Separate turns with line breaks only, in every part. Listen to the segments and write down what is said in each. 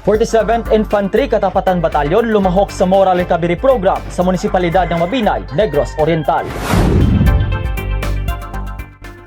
47th Infantry Katapatan Batalyon lumahok sa Moral Recovery Program sa Munisipalidad ng Mabinay, Negros Oriental.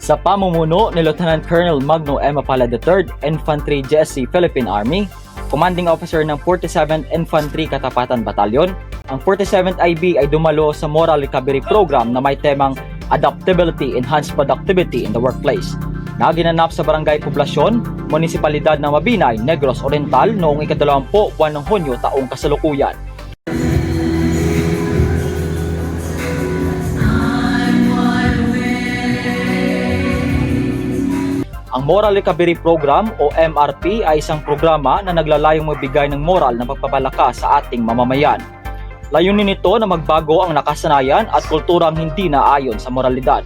Sa pamumuno ni Lieutenant Colonel Magno M. Apala III, Infantry GSC Philippine Army, Commanding Officer ng 47th Infantry Katapatan Batalyon, ang 47th IB ay dumalo sa Moral Recovery Program na may temang Adaptability Enhanced Productivity in the Workplace na ginanap sa Barangay Poblasyon, Munisipalidad ng Mabinay, Negros Oriental noong ikadalawampu buwan ng Hunyo taong kasalukuyan. Ang Moral Recovery Program o MRP ay isang programa na naglalayong magbigay ng moral na pagpapalakas sa ating mamamayan. Layunin nito na magbago ang nakasanayan at kulturang hindi naayon sa moralidad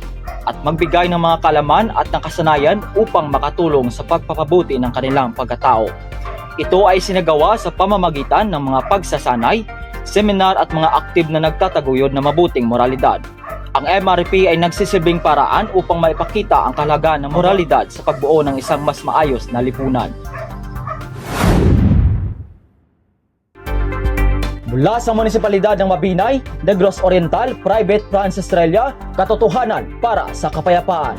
at magbigay ng mga kalaman at ng kasanayan upang makatulong sa pagpapabuti ng kanilang pagkatao. Ito ay sinagawa sa pamamagitan ng mga pagsasanay, seminar at mga aktiv na nagtataguyod na mabuting moralidad. Ang MRP ay nagsisilbing paraan upang maipakita ang kahalagaan ng moralidad sa pagbuo ng isang mas maayos na lipunan. Mula sa Munisipalidad ng Mabinay, Negros Oriental, Private Francis Estrella, katotohanan para sa kapayapaan.